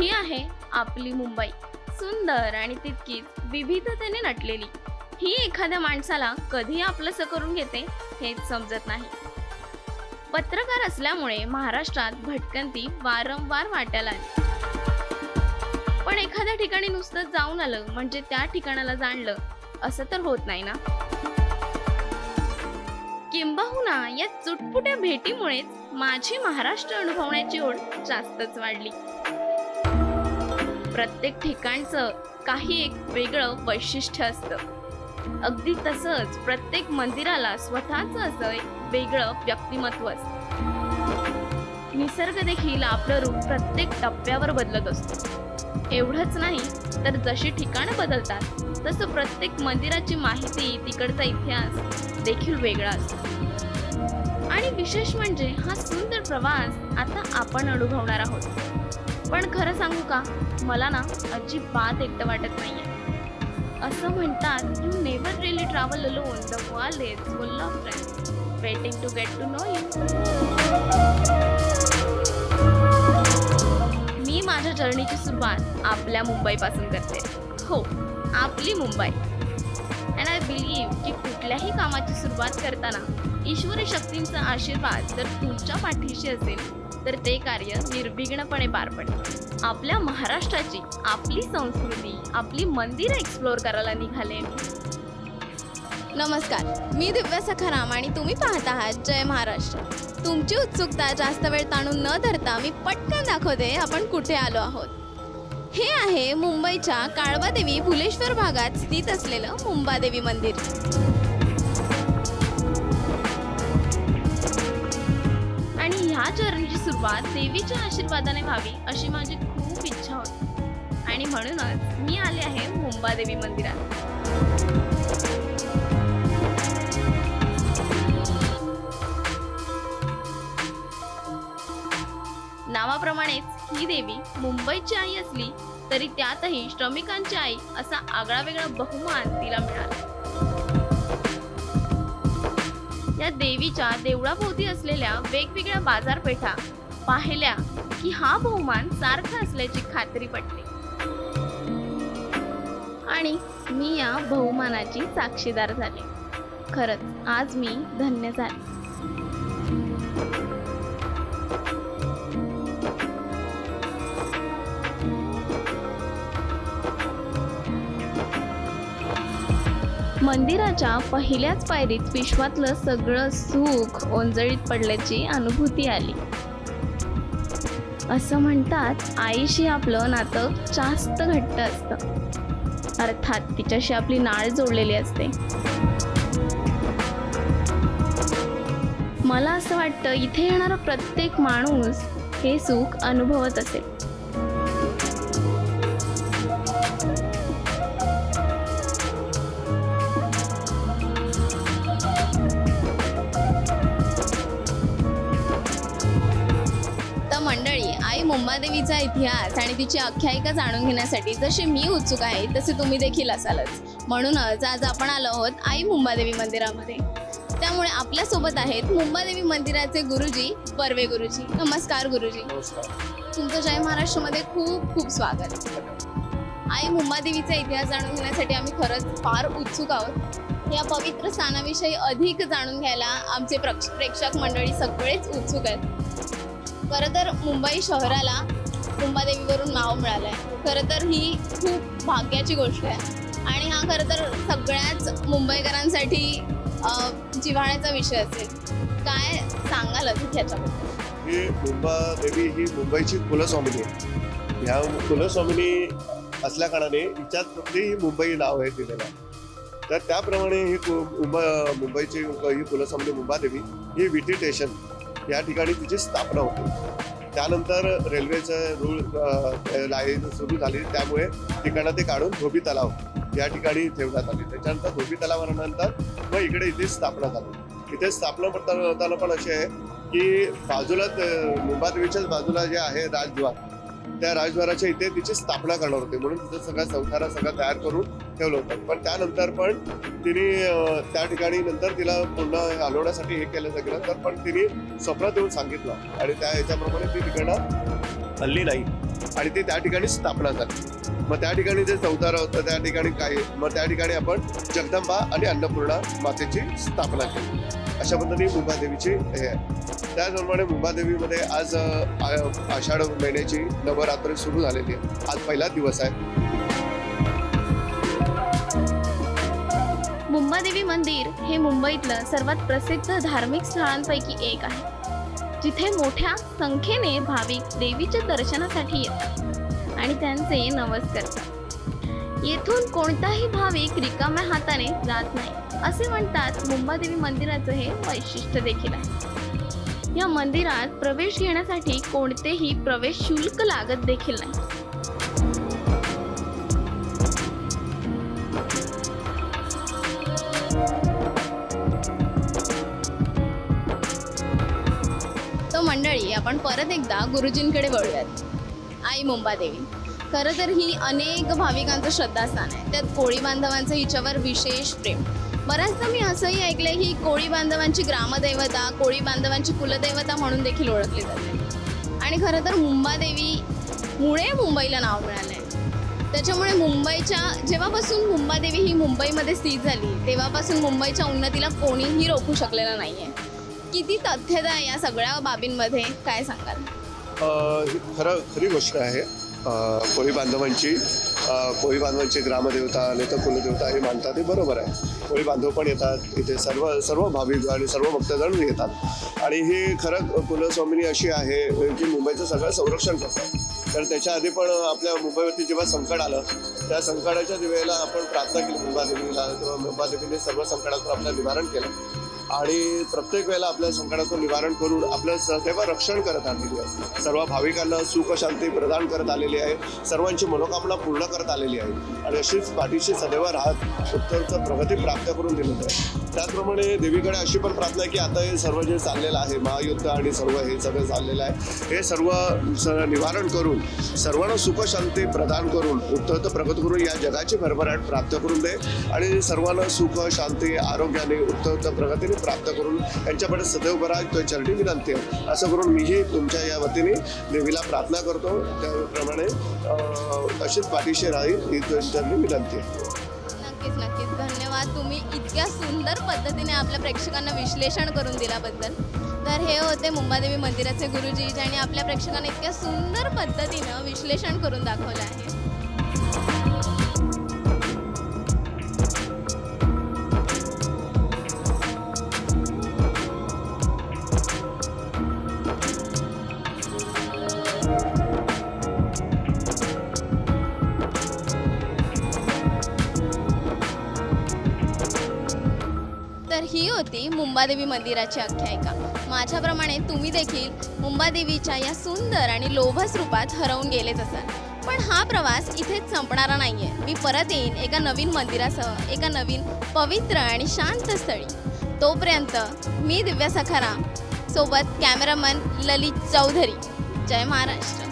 ही आहे आपली मुंबई. सुंदर आणि तितकीच विविधतेने नटलेली. ही एखाद्या माणसाला कधी आपलंसं करून घेते हेच समजत नाही. पत्रकार असल्यामुळे महाराष्ट्रात भटकंती वारंवार वाटायला आली. पण एखाद्या ठिकाणी नुसतं जाऊन आलं म्हणजे त्या ठिकाणाला जाणलं असं तर होत नाही ना? किंबहुना या चुटपुट्या भेटीमुळेच माझी महाराष्ट्र अनुभवण्याची ओढ जास्तच वाढली. प्रत्येक ठिकाणचं काही एक वेगळं वैशिष्ट्य असतं. अगदी तसंच प्रत्येक मंदिराला स्वतःच असं एक वेगळं व्यक्तिमत्व असतं. निसर्ग देखील आपलं रूप प्रत्येक टप्प्यावर बदलत असतो. एवढंच नाही तर जशी ठिकाणं बदलतात तसं प्रत्येक मंदिराची माहिती तिकडचा इतिहास देखील वेगळा असतो. आणि विशेष म्हणजे हा सुंदर प्रवास आता आपण अनुभवणार आहोत. पण खरं सांगू का? मला ना अजिबात एकटं वाटत नाहीये. असं म्हणतात you never really travel alone the world is full of friends waiting to get to know you मी माझ्या जर्नीची सुरुवात आपल्या मुंबईपासून करते. हो आपली मुंबई. अँड आय बिलीव्ह की कुठल्याही कामाची सुरुवात करताना ईश्वरी शक्तींचा आशीर्वाद जर तुमच्या पाठीशी असेल तर ते कार्य निर्विघ्नपणे पार पडते आपल्या महाराष्ट्राची आपली संस्कृती आपली मंदिरं एक्सप्लोअर करायला निघाले. नमस्कार. मी दिव्या सखाराम आणि तुम्ही पाहत आहात जय महाराष्ट्र. तुमची उत्सुकता जास्त वेळ ताणून न धरता मी पटकन दाखवते आपण कुठे आलो आहोत. हे आहे मुंबईच्या काळबादेवी फुलेश्वर भागात स्थित असलेलं मुंबादेवी मंदिर. आणि ह्या जर्नीची सुरुवात देवीच्या आशीर्वादाने व्हावी अशी माझी खूप इच्छा होती. आणि म्हणूनच मी आले आहे मुंबादेवी मंदिरात. नावाप्रमाणेच ही देवी मुंबईची आई असली तरी त्यातही श्रमिकांची आई असा आगळा वेगळा बहुमान तिला मिळाला. या देवीच्या देवळाभोवती असलेल्या वेगवेगळ्या बाजारपेठा पाहिल्या की हा बहुमान सारखा असल्याची खात्री पटते आणि मी या बहुमानाची साक्षीदार झाले. खरंच आज मी धन्य झाले. मंदिराच्या पहिल्याच पायरीत विश्वातलं सगळं सुख ओंजळीत पडल्याची अनुभूती आली. असं म्हणतात आईशी आपलं नातं जास्त घट्ट असतं. अर्थात तिच्याशी आपली नाळ जोडलेली असते. मला असं वाटतं इथे येणारा प्रत्येक माणूस हे सुख अनुभवत असेल. आई मुंबादेवीचा इतिहास आणि तिची आख्यायिका जाणून घेण्यासाठी जशी मी उत्सुक आहे तसे तुम्ही देखील असालच. म्हणूनच आज आपण आलो आहोत आई मुंबादेवी मंदिरामध्ये. त्यामुळे आपल्यासोबत आहेत मुंबादेवी मंदिराचे गुरुजी बर्वे गुरुजी. नमस्कार गुरुजी. तुमचं जय महाराष्ट्रमध्ये खूप खूप स्वागत. आई मुंबादेवीचा इतिहास जाणून घेण्यासाठी आम्ही खरंच फार उत्सुक आहोत. या पवित्र स्थानाविषयी अधिक जाणून घ्यायला आमचे प्रक्ष- प्रेक्षक मंडळी सगळेच उत्सुक आहेत. खरं तर मुंबई शहराला मुंबादेवीवरून नाव मिळालं आहे खरं तर ही खूप भाग्याची गोष्ट आहे. आणि हा खरं तर सगळ्याच मुंबईकरांसाठी जिव्हाळ्याचा विषय असेल. काय सांगाल अधिक ह्याच्याबद्दल ही मुंबा देवी ही मुंबईची कुलस्वामिनी आहे. ह्या कुलस्वामिनी असल्या कारणाने हिच्यात कुठली ही मुंबई नाव आहे दिलेलं आहे. तर त्याप्रमाणे ही मुंबई मुंबईची ही कुलस्वामिनी मुंबादेवी ही विटी स्टेशन या ठिकाणी तिची स्थापना होती. त्यानंतर रेल्वेचं रूळ लाईन सुरू झाली. त्यामुळे ठिकाणं ते काढून धोबी तलाव या ठिकाणी ठेवण्यात आली. त्याच्यानंतर धोबी तलावानंतर मग इकडे इथे स्थापना झाली. इथे स्थापना करताना होताना पण असे आहे की बाजूलाच मुंबादेवीच्याच बाजूला जे आहे राजद्वार त्या राजद्वाराच्या इथे तिची स्थापना करणार होते. म्हणून तिथं सगळा चौथारा सगळं तयार करून ठेवलं होतं. पण त्यानंतर पण तिने त्या ठिकाणी नंतर तिला पुन्हा हलवण्यासाठी हे केलं सगळं तर पण तिने स्वप्नात येऊन सांगितलं. आणि त्या ह्याच्याप्रमाणे ती तिकडनं हल्ली नाही. आणि ती त्या ठिकाणी स्थापना झाली. मग त्या ठिकाणी जे चौदार होतं त्या ठिकाणी काय मग त्या ठिकाणी आपण जगदंबा आणि अन्नपूर्णा मातेची स्थापना केली. अशा पद्धतीने मुंबादेवीची हे आहे. त्याचप्रमाणे मुंबादेवीमध्ये आज आषाढ महिन्याची नवरात्र सुरू झालेली आहे. आज पहिला दिवस आहे. मुंबादेवी मंदिर हे मुंबईतलं सर्वात प्रसिद्ध धार्मिक स्थळांपैकी एक आहे. जिथे मोठ्या संख्येने भाविक देवीच्या दर्शनासाठी येतात आणि त्यांचे नवस करतात. येथून कोणताही भाविक रिकाम्या हाताने जात नाही असे म्हणतात मुंबादेवी मंदिराचं हे वैशिष्ट्य देखील आहे. या मंदिरात प्रवेश घेण्यासाठी कोणतेही प्रवेश शुल्क लागत देखील नाही. आपण परत एकदा गुरुजींकडे वळूयात. आई मुंबादेवी खरं तर ही अनेक भाविकांचं श्रद्धास्थान आहे. त्यात कोळी बांधवांचं हिच्यावर विशेष प्रेम. बऱ्याचदा मी असंही ऐकलंय की कोळी बांधवांची ग्रामदैवता कोळी बांधवांची कुलदैवता म्हणून देखील ओळखली जाते. आणि खरं तर मुंबादेवी मुळे मुंबईला नाव मिळालं आहे त्याच्यामुळे मुंबईच्या जेव्हापासून मुंबादेवी ही मुंबईमध्ये स्थित झाली तेव्हापासून मुंबईच्या उन्नतीला कोणीही रोखू शकलेलं नाही आहे किती तथ्यता आहे या सगळ्या बाबींमध्ये? काय सांगाल? ही खरं खरी गोष्ट आहे. कोळी बांधवांची कोळी बांधवांची ग्रामदेवता आणि तर कुलदेवता हे मानतात हे बरोबर आहे. कोळी बांधव पण येतात इथे सर्व सर्व भाविक आणि सर्व भक्तजण येतात. आणि ही खरं कुलस्वामिनी अशी आहे की मुंबईचं सगळं संरक्षण करतात. तर त्याच्या आधी पण आपल्या मुंबईवरती जेव्हा संकट आलं त्या संकटाच्या वेळेला आपण प्रार्थना केली मुंबादेवीला तेव्हा मुंबादेवीने सर्व संकटातून आपलं निवारण केलं. आणि प्रत्येक वेळेला आपल्या संकटाचं निवारण करून आपलं सदैव रक्षण करत आलेली आहे. सर्व भाविकांना सुख शांती प्रदान करत आलेली आहे. सर्वांची मनोकामना पूर्ण करत आलेली आहे. आणि अशीच पाठीशी सदैव राहत उत्तरचं प्रगती प्राप्त करून दिलेलं आहे त्याचप्रमाणे देवीकडे अशी पण प्रार्थना आहे की आता हे सर्व जे चाललेलं आहे महायुद्ध आणि सर्व हे सगळं चाललेलं आहे हे सर्व स- निवारण करून सर्वांना सुख शांती प्रदान करून उत्तर प्रगत करून या जगाची भरभराट प्राप्त करून दे. आणि सर्वांना सुख शांती आरोग्याने उत्तर प्रगतीने प्राप्त करून त्यांच्याकडे सदैव बरा तो चरणी विनंती आहे. असं करून मीही तुमच्या या वतीने देवीला प्रार्थना करतो. त्याप्रमाणे अशीच पाठीशी राहील ही चरणी विनंती आहे. नक्कीच नक्कीच. धन्यवाद. तुम्ही इतक्या सुंदर पद्धतीने आपल्या प्रेक्षकांना विश्लेषण करून दिल्याबद्दल. तर हे होते मुंबादेवी मंदिराचे गुरुजी ज्यांनी आपल्या प्रेक्षकांना इतक्या सुंदर पद्धतीनं विश्लेषण करून दाखवलं आहे. होती मुंबादेवी मंदिराची आख्यायिका. माझ्याप्रमाणे तुम्ही देखील मुंबादेवीच्या या सुंदर आणि लोभस रूपात हरवून गेलेच असाल. पण हा प्रवास इथेच संपणारा नाही आहे मी परत येईन एका नवीन मंदिरासह एका नवीन पवित्र आणि शांत स्थळी. तोपर्यंत मी दिव्या सखाराम सोबत कॅमेरामन ललित चौधरी. जय महाराष्ट्र.